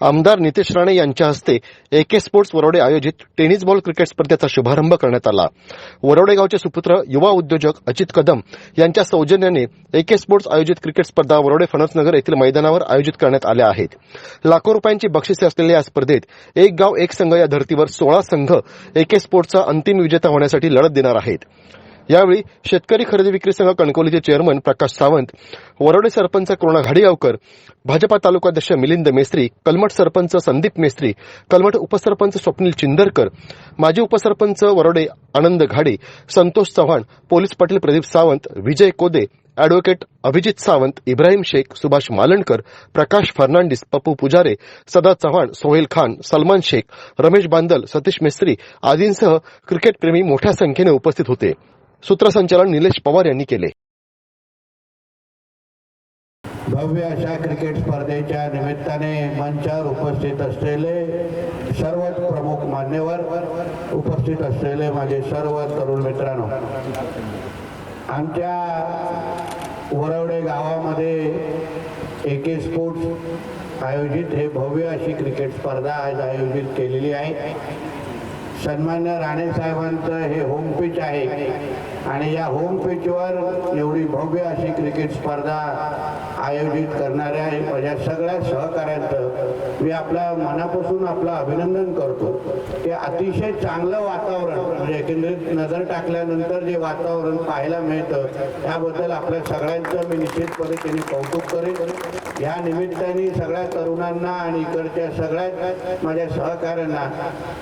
आमदार नितेश राणे यांच्या हस्ते एके स्पोर्ट्स वरोडे आयोजित टेनिस बॉल क्रिकेट स्पर्धेचा शुभारंभ करण्यात आला. वरोडेगावचे सुपुत्र युवा उद्योजक अजित कदम यांच्या सौजन्याने एके स्पोर्ट्स आयोजित क्रिकेट स्पर्धा वरोडे फणसनगर येथील मैदानावर आयोजित करण्यात आल्या आहेत. लाखो रुपयांची बक्षिसे असलेल्या या स्पर्धेत एक गाव एक संघ या धर्तीवर सोळा संघ एके स्पोर्ट्सचा अंतिम विजेता होण्यासाठी लढत देणार आहेत. यावेळी शेतकरी खरेदी विक्री संघ कणकवलीचे चेअरमन प्रकाश सावंत वरोडे सरपंच कृष्णा घाडीगावकर भाजपा तालुकाध्यक्ष मिलिंद मेस्त्री कलमठ सरपंच संदीप मेस्त्री कलमठ उपसरपंच स्वप्नील चिंदरकर माजी उपसरपंच वरोडे आनंद घाडे संतोष चव्हाण पोलीस पाटील प्रदीप सावंत विजय कोदे अॅडव्होकेट अभिजित सावंत इब्राहिम शेख सुभाष मालणकर प्रकाश फर्नांडिस पप्पू पुजारे सदा चव्हाण सोहेल खान सलमान शेख रमेश बांदल सतीश मिस्त्री आदींसह क्रिकेटप्रेमी मोठ्या संख्येने उपस्थित होते. सूत्रसंचालन निलेश पवार यांनी केले. भव्य अशा क्रिकेट स्पर्धेच्या निमित्ताने मंचावर उपस्थित असलेले सर्वच प्रमुख मान्यवर उपस्थित असलेले माझे सर्व तरुण मित्रांनो आमच्या वरवडे गावामध्ये एके स्पोर्ट्स आयोजित हे भव्य अशी क्रिकेट स्पर्धा आज आयोजित केलेली आहे. सन्मान्य राणे साहेबांचं हे होम पिच आहे. आणि या होम पिचवर एवढी भव्य अशी क्रिकेट स्पर्धा आयोजित करणाऱ्या माझ्या सगळ्या सहकाऱ्यांचं मी आपल्या मनापासून आपलं अभिनंदन करतो. ते अतिशय चांगलं वातावरण म्हणजे एकंदरीत नजर टाकल्यानंतर जे वातावरण पाहायला मिळतं त्याबद्दल आपल्या सगळ्यांचं मी निश्चितपणे त्यांनी कौतुक करेन. या निमित्ताने सगळ्या तरुणांना आणि इकडच्या सगळ्या माझ्या सहकाऱ्यांना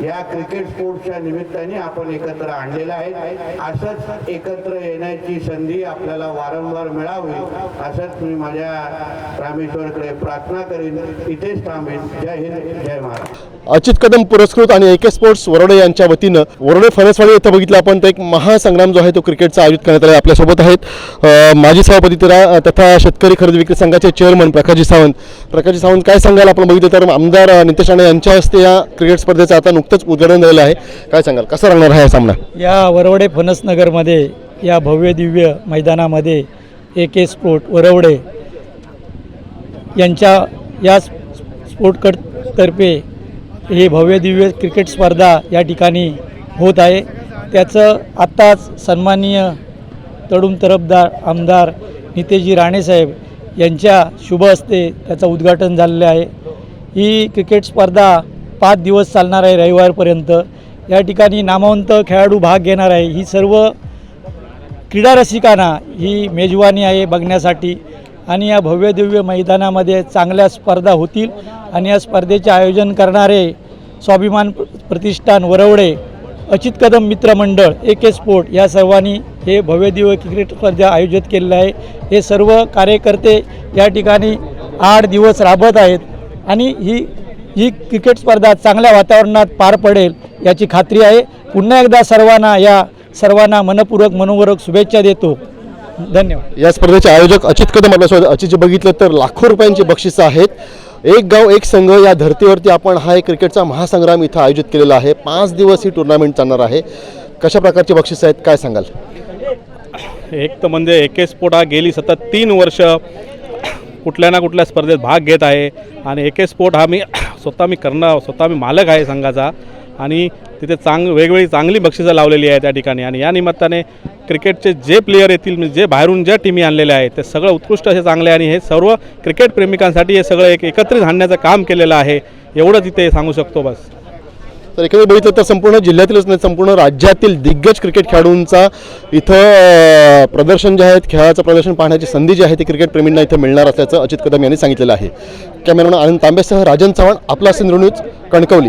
या क्रिकेट स्पोर्ट्सच्या निमित्ताने आपण एकत्र आणलेलं आहे. असंच एकत्र येण्याची संधी आपल्याला वारंवार मिळावी असंच मी माझ्या रामेश्वरकडे प्रार्थना करीन. इथेच थांबेन. जय हिंद जय महाराष्ट्र. अचित कदम पुरस्कृत आणि एके स्पोर्ट्स वरोडे यांच्या वतीनं वरोडे फणसवाडी इथं बघितलं आपण. तर एक महासंग्राम जो आहे तो क्रिकेटचा आयोजित करण्यात आला आपल्यासोबत आहेत. माजी सभापती तरा तथा शेतकरी खरेदी विक्री संघाचे चेअरमन प्रकाशजी सावंत. प्रकाशजी सावंत काय सांगाल? आपण बघितलं तर आमदार नितेश राणे यांच्या हस्ते या क्रिकेट स्पर्धेचं आता नुकतंच उद्घाटन झालेलं आहे. काय सांगाल? कसा राहणार आहे हा सामना? या वरवडे फणसनगरमध्ये या भव्य दिव्य मैदानामध्ये ए के स्पोर्ट वरवडे यांच्या या स्पोर्टकट तर्फे हे भव्य दिव्य क्रिकेट स्पर्धा या ठिकाणी होत आहे. त्याचं आत्ताच सन्माननीय तडुम तरफदार आमदार नितेशजी राणेसाहेब यांच्या शुभ हस्ते त्याचं उद्घाटन झालेलं आहे. ही क्रिकेट स्पर्धा पाच दिवस चालणार आहे रविवारपर्यंत. या ठिकाणी नामवंत खेळाडू भाग घेणार आहे. ही सर्व क्रीडा रसिकांना ही मेजवानी आहे बघण्यासाठी. आणि या भव्यदिव्य मैदानामध्ये चांगल्या स्पर्धा होतील. आणि या स्पर्धेचे आयोजन करणारे स्वाभिमान प्रतिष्ठान वरवडे अचित कदम मित्रमंडळ ए के स्पोर्ट या सर्वांनी हे भव्यदिव्य क्रिकेट स्पर्धा आयोजित केलेलं आहे. हे सर्व कार्यकर्ते या ठिकाणी आठ दिवस राबत आहेत. आणि ही ही क्रिकेट स्पर्धा चांगल्या वातावरणात पार पडेल याची खात्री आहे. पुन्हा एकदा सर्वांना या सर्वांना मनपूर्वक मनोवरक शुभेच्छा देतो. धन्यवाद. या स्पर्धेचे आयोजक अचित कदम आपल्यासोबत अचित जे बघितलं तर लाखो रुपयांची बक्षिसं आहेत. एक गाव एक संघ या धर्तीवरती आपण हा एक क्रिकेटचा महासंग्राम इथं आयोजित केलेला आहे. पाच दिवस ही टुर्नामेंट चालणार आहे. कशा प्रकारची बक्षिसं आहेत? काय सांगाल? एक तर म्हणजे एके स्पोर्ट हा गेली सतत तीन वर्ष. कुठल्या ना कुठल्या स्पर्धेत भाग घेत आहे. आणि एके स्पोर्ट हा मी स्वतः मी करणं स्वतः मी मालक आहे संघाचा. आणि तिथे चांग वेगवेगळी चांगली बक्षिसं लावलेली आहे त्या ठिकाणी. आणि या निमित्ताने क्रिकेटचे जे प्लेयर येतील म्हणजे जे बाहेरून ज्या टीमी आणलेल्या आहेत ते सगळं उत्कृष्ट असे चांगले आणि हे सर्व क्रिकेट प्रेमिकांसाठी हे सगळं एक एकत्रित आणण्याचं काम केलेलं आहे. एवढं तिथे सांगू शकतो बस. तर एकंदरीत बघितलं तर संपूर्ण जिल्ह्यातीलच नाही संपूर्ण राज्यातील दिग्गज क्रिकेट खेळाडूंचा इथं प्रदर्शन जे आहेत खेळाचं प्रदर्शन पाहण्याची संधी जी आहे ती क्रिकेट प्रेमींना इथं मिळणार असल्याचं अजित कदम यांनी सांगितलेलं आहे. कॅमेरामॅन आनंद तांबेसह राजन चव्हाण आपला सिंधू न्यूज कणकवली.